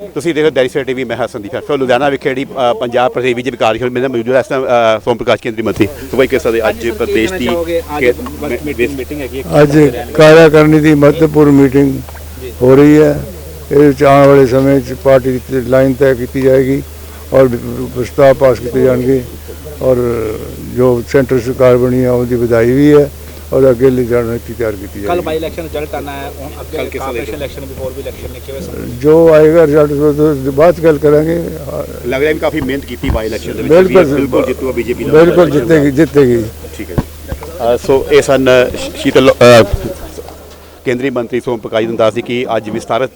ਤੁਸੀਂ ਦੇਖੋ ਦੈਰਿਸਰ ਟੀਵੀ ਮੈਂ ਹਾਂ ਸੰਦੀਪ ਸੋ ਲੁਧਿਆਣਾ ਵਿਖੇ ਜਿਹੜੀ ਪੰਜਾਬ ਪ੍ਰਦੇਸ਼ ਬੀਜੇਪੀ ਕਾਰਜਕਾਰੀ ਮੇਰੇ ਨਾਲ ਮੌਜੂਦ ਇਸ ਸੋਮ ਪ੍ਰਕਾਸ਼ ਕੇਂਦਰੀ ਮੰਤਰੀ। ਸੋ ਬਾਈ ਕਿਸ ਦੇ ਅੱਜ ਪ੍ਰਦੇਸ਼ ਦੀ ਮੀਟਿੰਗ ਹੈਗੀ ਅੱਜ ਕਾਰਿਆਕਾਰਣੀ ਦੀ। ਮਹੱਤਵਪੂਰਨ ਮੀਟਿੰਗ ਹੋ ਰਹੀ ਹੈ। ਇਹ ਵਿੱਚ ਆਉਣ ਵਾਲੇ ਸਮੇਂ 'ਚ ਪਾਰਟੀ ਦੀ ਲਾਈਨ ਤੈਅ ਕੀਤੀ ਜਾਏਗੀ ਔਰ ਪ੍ਰਸਤਾਵ ਪਾਸ ਕੀਤੇ ਜਾਣਗੇ ਔਰ ਜੋ ਸੈਂਟਰ ਸਰਕਾਰ ਬਣੀ ਹੈ ਉਹਦੀ ਵਧਾਈ ਵੀ ਹੈ। ਔਰ ਅੱਗੇ ਲਈ ਰਣਨੀਤੀ ਤਿਆਰ ਕੀਤੀ ਕੱਲ ਜਾਏਗੀ। ਬਾਈ ਇਲੈਕਸ਼ਨ ਰਿਜ਼ਲਟ ਆਣਾ ਹੈ ਹੁਣ ਅੱਗੇ ਕਾਰਪੋਰੇਸ਼ਨ ਇਲੈਕਸ਼ਨ ਵੀ ਹੋਰ ਵੀ ਇਲੈਕਸ਼ਨ ਨੇ ਕਿਵੇਂ ਜੋ ਆਏਗਾ ਰਿਜ਼ਲਟ ਬਾਅਦ 'ਚ ਗੱਲ ਕਰਾਂਗੇ। ਲੱਗ ਰਿਹਾ ਵੀ ਕਾਫੀ ਮਿਹਨਤ ਕੀਤੀ ਬਾਈ ਇਲੈਕਸ਼ਨ ਦੇ ਵਿੱਚ। ਬਿਲਕੁਲ ਜਿੱਤੂਗਾ ਬੀਜੇਪੀ ਦਾ। ਬਿਲਕੁਲ ਜਿੱਤੇਗੀ ਜਿੱਤੇਗੀ। ਠੀਕ ਹੈ ਜੀ। ਸੋ ਇਹ ਸਨ ਸ਼ੀਤਲ ਕੇਂਦਰੀ ਮੰਤਰੀ ਸੋਮ ਪ੍ਰਕਾਸ਼ ਨੇ ਦੱਸ ਸੀ ਕਿ ਅੱਜ ਵਿਸਤਾਰਤ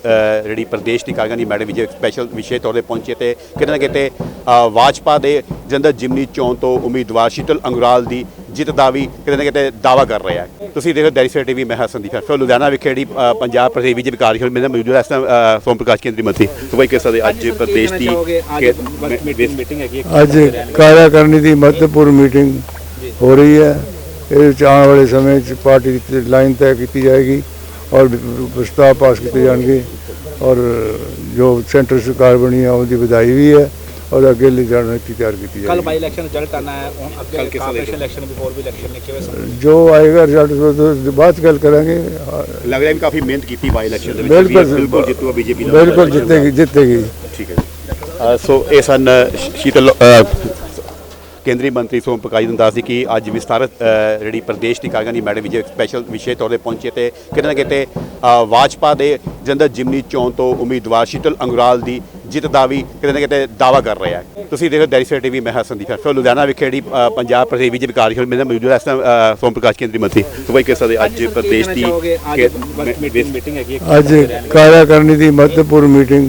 ਜਿਹੜੀ ਪ੍ਰਦੇਸ਼ ਦੀ ਕਾਰਗਨੀ ਮੈਡਮ ਵਿਜੇ ਸਪੈਸ਼ਲ ਵਿਸ਼ੇ ਤੌਰ ਤੇ ਪਹੁੰਚੇ ਤੇ ਕਿਤੇ ਨਾ ਕਿਤੇ ਅ, ਭਾਜਪਾ ਦੇ ਜੰਦਰ ਜਿਮਨੀ ਚੋਣ ਤੋਂ ਉਮੀਦਵਾਰ ਸ਼ੀਤਲ ਅੰਗਰਾਲ ਦੀ ਜਿੱਤ ਦਾ ਵੀ ਕਿਤੇ ਨਾ ਕਿਤੇ ਦਾਵਾ ਕਰ ਰਿਹਾ ਹੈ ਤੁਸੀਂ ਦੇਖੋ ਦੈਰਿਸਰ ਟੀਵੀ ਮੈਂ ਹਾਂ ਸੰਦੀਪ ਸੋ ਲੁਧਿਆਣਾ ਵਿਖੇ ਜਿਹੜੀ ਪੰਜਾਬ ਪ੍ਰਦੇਸ਼ ਬੀਜੇਪੀ ਕਾਰਜਕਾਰੀ ਮੇਰੇ ਨਾਲ ਮੌਜੂਦ ਹੈ ਇਸ ਸੋਮ ਪ੍ਰਕਾਸ਼ ਕੇਂਦਰੀ ਮੰਤਰੀ। ਸੋ ਬਾਈ ਕਿਸ ਤਰ੍ਹਾਂ ਦੇ ਅੱਜ ਪ੍ਰਦੇਸ਼ ਦੀ ਮੀਟਿੰਗ ਹੈਗੀ ਅੱਜ ਕਾਰਿਆਕਾਰਣੀ ਦੀ? ਮਹੱਤਵਪੂਰਨ ਮੀਟਿੰਗ ਹੋ ਰਹੀ ਹੈ। ਇਹ ਵਿੱਚ ਆਉਣ ਵਾਲੇ ਸਮੇਂ 'ਚ ਪਾਰਟੀ ਦੀ ਲਾਈਨ ਤੈਅ ਕੀਤੀ ਜਾਏਗੀ ਔਰ ਪ੍ਰਸਤਾਵ ਪਾਸ ਕੀਤੇ ਜਾਣਗੇ ਔਰ ਜੋ ਸੈਂਟਰ ਸਰਕਾਰ ਬਣੀ ਹੈ ਉਹਦੀ ਵਧਾਈ ਵੀ ਹੈ। ਔਰ ਅੱਗੇ ਲਈ ਰਣਨੀਤੀ ਤਿਆਰ ਕੀਤੀ ਕੱਲ ਜਾਏਗੀ। ਬਾਈ ਇਲੈਕਸ਼ਨ ਰਿਜ਼ਲਟ ਆਣਾ ਹੈ ਹੁਣ ਅੱਗੇ ਕਾਰਪੋਰੇਸ਼ਨ ਇਲੈਕਸ਼ਨ ਵੀ ਹੋਰ ਵੀ ਇਲੈਕਸ਼ਨ ਨੇ ਕਿਵੇਂ ਜੋ ਆਏਗਾ ਰਿਜ਼ਲਟ ਬਾਅਦ 'ਚ ਗੱਲ ਕਰਾਂਗੇ। ਲੱਗ ਰਿਹਾ ਵੀ ਕਾਫੀ ਮਿਹਨਤ ਕੀਤੀ ਬਾਈ ਇਲੈਕਸ਼ਨ ਦੇ ਵਿੱਚ ਬਿਲਕੁਲ ਬਿਲਕੁਲ ਜਿੱਤੂਗਾ ਬੀਜੇਪੀ ਦਾ। ਬਿਲਕੁਲ ਜਿੱਤੇਗੀ ਜਿੱਤੇਗੀ। ਠੀਕ ਹੈ ਜੀ। ਸੋ ਇਹ ਸਨ ਸ਼ੀਤਲ ਕੇਂਦਰੀ ਮੰਤਰੀ ਸੋਮ ਪ੍ਰਕਾਸ਼ ਨੇ ਦੱਸ ਸੀ ਕਿ ਅੱਜ ਵਿਸਤਾਰਤ ਜਿਹੜੀ ਪ੍ਰਦੇਸ਼ ਦੀ ਕਾਰਗਨੀ ਮੈਡਮ ਵਿਜੇ ਸਪੈਸ਼ਲ ਵਿਸ਼ੇ ਤੌਰ ਤੇ ਪਹੁੰਚੇ ਤੇ ਕਿਤੇ ਨਾ ਕਿਤੇ ਅ, ਭਾਜਪਾ ਦੇ ਜੰਦਰ ਜਿਮਨੀ ਚੋਣ ਤੋਂ ਉਮੀਦਵਾਰ ਸ਼ੀਤਲ ਅੰਗਰਾਲ ਦੀ ਜਿੱਤ ਦਾ ਵੀ ਕਿਤੇ ਨਾ ਕਿਤੇ ਦਾਵਾ ਕਰ ਰਿਹਾ ਹੈ। ਤੁਸੀਂ ਦੇਖੋ ਦੈਰਿਸਰ ਟੀਵੀ ਮੈਂ ਹਾਂ ਸੰਦੀਪ ਸੋ ਲੁਧਿਆਣਾ ਵਿਖੇ ਜਿਹੜੀ ਪੰਜਾਬ ਪ੍ਰਦੇਸ਼ ਬੀਜੇਪੀ ਕਾਰਜਕਾਰੀ ਮੇਰੇ ਨਾਲ ਮੌਜੂਦ ਹੈ। ਇਸ ਅ, ਸੋਮ ਪ੍ਰਕਾਸ਼ ਕੇਂਦਰੀ ਮੰਤਰੀ ਸੋ ਬਾਈ ਕਿਸ ਤਰ੍ਹਾਂ ਦੇ ਅੱਜ ਪ੍ਰਦੇਸ਼ ਦੀ ਕਿ- ਮੀਟਿੰਗ ਮੀਟਿੰਗ ਹੈਗੀ ਅੱਜ ਕਾਰਿਆਕਾਰਣੀ ਦੀ ਮਹੱਤਵਪੂਰਨ ਮੀਟਿੰਗ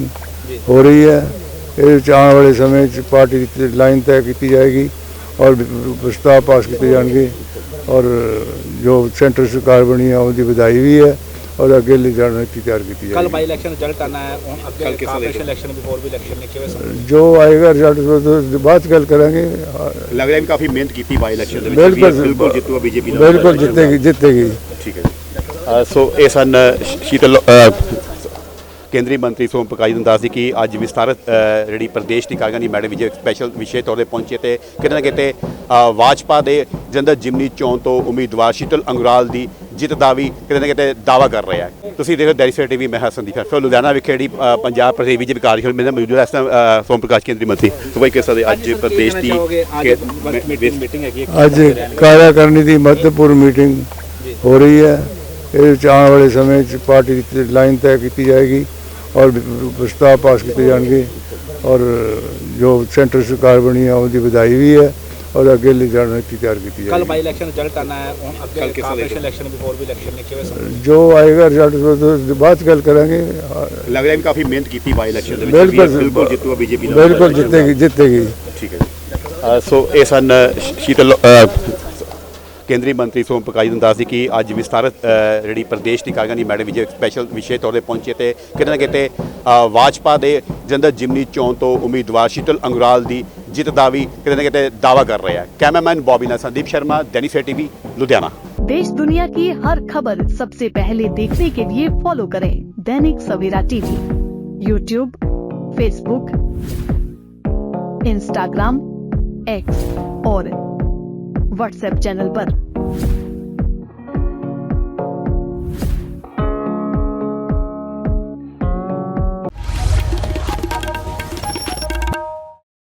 ਹੋ ਰਹੀ ਹੈ। ਇਹ ਵਿੱਚ ਆਉਣ ਵਾਲੇ ਸਮੇਂ 'ਚ ਪਾਰਟੀ ਦੀ ਲਾਈਨ ਤੈਅ ਕੀਤੀ ਜਾਏਗੀ ਔਰ ਪ੍ਰਸਤਾਵ ਪਾਸ ਕੀਤੇ ਜਾਣਗੇ ਔਰ ਜੋ ਸੈਂਟਰ ਸਰਕਾਰ ਬਣੀ ਹੈ ਉਹਦੀ ਵਧਾਈ ਵੀ ਹੈ। ਔਰ ਅੱਗੇ ਲਈ ਰਣਨੀਤੀ ਤਿਆਰ ਕੀਤੀ ਕੱਲ ਜਾਏਗੀ। ਬਾਈ ਇਲੈਕਸ਼ਨ ਰਿਜ਼ਲਟ ਆਣਾ ਹੈ ਹੁਣ ਅੱਗੇ ਕਾਰਪੋਰੇਸ਼ਨ ਇਲੈਕਸ਼ਨ ਵੀ ਹੋਰ ਵੀ ਇਲੈਕਸ਼ਨ ਨੇ ਕਿਵੇਂ ਜੋ ਆਏਗਾ ਰਿਜ਼ਲਟ ਬਾਅਦ 'ਚ ਗੱਲ ਕਰਾਂਗੇ। ਲੱਗ ਰਿਹਾ ਵੀ ਕਾਫੀ ਮਿਹਨਤ ਕੀਤੀ ਬਾਈ ਇਲੈਕਸ਼ਨ ਦੇ ਵਿੱਚ। ਬਿਲਕੁਲ ਜਿੱਤੂਗਾ ਬੀਜੇਪੀ ਦਾ। ਬਿਲਕੁਲ ਜਿੱਤੇਗੀ ਜਿੱਤੇਗੀ। ਠੀਕ ਹੈ ਸੋ ਇਹ ਸਨ ਸ਼ੀਤਲ ਕੇਂਦਰੀ ਮੰਤਰੀ ਸੋਮ ਪ੍ਰਕਾਸ਼ ਨੇ ਦੱਸ ਸੀ ਕਿ ਅੱਜ ਵਿਸਤਾਰਤ ਜਿਹੜੀ ਪ੍ਰਦੇਸ਼ ਦੀ ਕਾਰਗਨੀ ਮੈਡਮ ਵਿਜੇ ਸਪੈਸ਼ਲ ਵਿਸ਼ੇ ਤੌਰ ਤੇ ਪਹੁੰਚੇ ਤੇ ਕਿਤੇ ਨਾ ਕਿਤੇ ਅ, ਭਾਜਪਾ ਦੇ ਜੰਦਰ ਜਿਮਨੀ ਚੋਣ ਤੋਂ ਉਮੀਦਵਾਰ ਸ਼ੀਤਲ ਅੰਗਰਾਲ ਦੀ ਜਿੱਤ ਦਾ ਵੀ ਕਿਤੇ ਨਾ ਕਿਤੇ ਦਾਵਾ ਕਰ ਰਿਹਾ ਹੈ। ਤੁਸੀਂ ਦੇਖੋ ਦੈਰਿਸਰ ਟੀਵੀ ਮੈਂ ਹਾਂ ਸੰਦੀਪ ਸੋ ਲੁਧਿਆਣਾ ਵਿਖੇ ਜਿਹੜੀ ਪੰਜਾਬ ਪ੍ਰਦੇਸ਼ ਬੀਜੇਪੀ ਕਾਰਜਕਾਰੀ ਮੇਰੇ ਮੌਜੂਦ ਹੈ। ਇਸ ਟਾਈਮ ਅ, ਸੋਮ ਪ੍ਰਕਾਸ਼ ਕੇਂਦਰੀ ਮੰਤਰੀ। ਸੋ ਬਾਈ ਕਿਸ ਦੇ ਅੱਜ ਪ੍ਰਦੇਸ਼ ਦੀ ਕਿ- ਮੀਟਿੰਗ ਮੀਟਿੰਗ ਹੈਗੀ ਅੱਜ ਕਾਰਿਆਕਾਰਣੀ ਦੀ ਮਹੱਤਵਪੂਰਨ ਮੀਟਿੰਗ ਹੋ ਰਹੀ ਹੈ। ਇਹ ਵਿੱਚ ਆਉਣ ਵਾਲੇ ਸਮੇਂ 'ਚ ਪਾਰਟੀ ਦੀ ਲਾਈਨ ਤੈਅ ਕੀਤੀ ਜਾਏਗੀ ਔਰ ਪ੍ਰਸਤਾਵ ਪਾਸ ਕੀਤੇ ਜਾਣਗੇ ਔਰ ਜੋ ਸੈਂਟਰ ਸਰਕਾਰ ਬਣੀ ਹੈ ਉਹਦੀ ਵਧਾਈ ਵੀ ਹੈ। ਔਰ ਅੱਗੇ ਲਈ ਰਣਨੀਤੀ ਤਿਆਰ ਕੀਤੀ ਕੱਲ ਜਾਏਗੀ। ਬਾਈ ਇਲੈਕਸ਼ਨ ਰਿਜ਼ਲਟ ਆਣਾ ਹੈ ਹੁਣ ਅੱਗੇ ਕਾਰਪੋਰੇਸ਼ਨ ਇਲੈਕਸ਼ਨ ਹੋਰ ਵੀ ਇਲੈਕਸ਼ਨ ਨੇ ਕਿਵੇਂ ਜੋ ਆਏਗਾ ਰਿਜ਼ਲਟ ਬਾਅਦ 'ਚ ਗੱਲ ਕਰਾਂਗੇ। ਲੱਗ ਰਿਹਾ ਵੀ ਕਾਫੀ ਮਿਹਨਤ ਕੀਤੀ ਬਾਈ ਇਲੈਕਸ਼ਨ ਦੇ ਵਿੱਚ ਬਿਲਕੁਲ ਬਿਲਕੁਲ ਜਿੱਤੂਗਾ ਬੀਜੇਪੀ ਦਾ ਬਿਲਕੁਲ ਜਿੱਤੇਗੀ ਜਿੱਤੇਗੀ। ਠੀਕ ਹੈ ਜੀ। ਅ, ਸੋ ਇਹ ਸਨ ਸ਼- ਸ਼ੀਤਲ ਅ, ਕੇਂਦਰੀ ਮੰਤਰੀ ਸੋਮ ਪ੍ਰਕਾਸ਼ ਨੇ ਦੱਸ ਸੀ ਕਿ ਅੱਜ ਵਿਸਤਾਰਤ ਅ, ਜਿਹੜੀ ਪ੍ਰਦੇਸ਼ ਦੀ ਕਾਰਗਨੀ ਮੈਡਮ ਵਿਜੇ ਸਪੈਸ਼ਲ ਵਿਸ਼ੇ ਤੌਰ ਤੇ ਪਹੁੰਚੇ ਤੇ ਕਿਤੇ ਨਾ ਕਿਤੇ ਅ, ਭਾਜਪਾ ਦੇ ਜੰਦਰ ਜਿਮਨੀ ਚੋਣ ਤੋਂ ਉਮੀਦਵਾਰ ਸ਼ੀਤਲ ਅੰਗਰਾਲ ਦੀ जित दावी ਵੀ ਕਿਤੇ ਨਾ ਕਿਤੇ ਦਾਵਾ ਕਰ ਰਿਹਾ कैमरामैन बॉबी ना संदीप शर्मा दैनिक टीवी लुधियाना देश दुनिया की हर खबर सबसे पहले देखने के लिए फॉलो करें Dainik Savera TV YouTube Facebook Instagram X और व्हाट्सएप चैनल आरोप